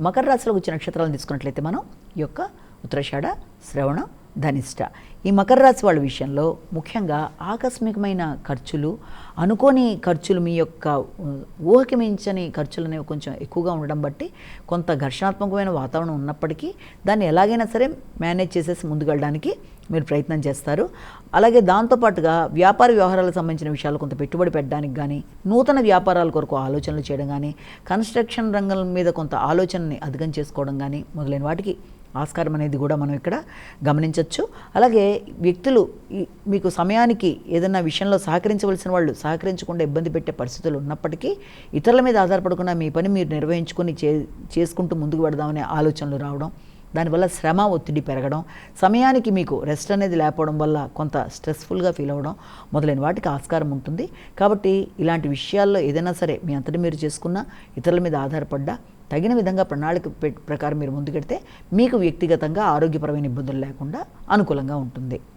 మకర రాశిలో వచ్చిన నక్షత్రాలను తీసుకున్నట్లయితే మనం ఈ యొక్క ఉత్తరాషాఢ శ్రవణం ధనిష్ట. ఈ మకర రాశి వాళ్ళ విషయంలో ముఖ్యంగా ఆకస్మికమైన ఖర్చులు అనుకోని ఖర్చులు మీ యొక్క ఊహకి మించని ఖర్చులు అనేవి కొంచెం ఎక్కువగా ఉండడం బట్టి కొంత ఘర్షణాత్మకమైన వాతావరణం ఉన్నప్పటికీ దాన్ని ఎలాగైనా సరే మేనేజ్ చేసేసి ముందుకెళ్ళడానికి మీరు ప్రయత్నం చేస్తారు. అలాగే దాంతోపాటుగా వ్యాపార వ్యవహారాలకు సంబంధించిన విషయాలు కొంత పెట్టుబడి పెట్టడానికి కానీ నూతన వ్యాపారాల కొరకు ఆలోచనలు చేయడం కానీ కన్స్ట్రక్షన్ రంగం మీద కొంత ఆలోచనని అధికం చేసుకోవడం కానీ మొదలైన వాటికి ఆస్కారం అనేది కూడా మనం ఇక్కడ గమనించవచ్చు అలాగే వ్యక్తులు ఈ- మీకు సమయానికి ఏదైనా విషయంలో సహకరించవలసిన వాళ్ళు సహకరించకుండా ఇబ్బంది పెట్టే పరిస్థితులు ఉన్నప్పటికీ ఇతరుల మీద ఆధారపడకుండా మీ పని మీరు నిర్వహించుకొని చే చేసుకుంటూ ముందుకు పెడదామనే ఆలోచనలు రావడం దానివల్ల శ్రమ ఒత్తిడి పెరగడం సమయానికి మీకు రెస్ట్ అనేది లేకపోవడం వల్ల కొంత స్ట్రెస్ఫుల్గా ఫీల్ అవ్వడం మొదలైన వాటికి ఆస్కారం ఉంటుంది. కాబట్టి ఇలాంటి విషయాల్లో ఏదైనా సరే మీ అంతటి మీరు చేసుకున్న ఇతరుల మీద ఆధారపడ్డా తగిన విధంగా ప్రణాళిక పె- ప్రకారం మీరు ముందుకెడితే మీకు వ్యక్తిగతంగా ఆరోగ్యపరమైన ఇబ్బందులు లేకుండా అనుకూలంగా ఉంటుంది.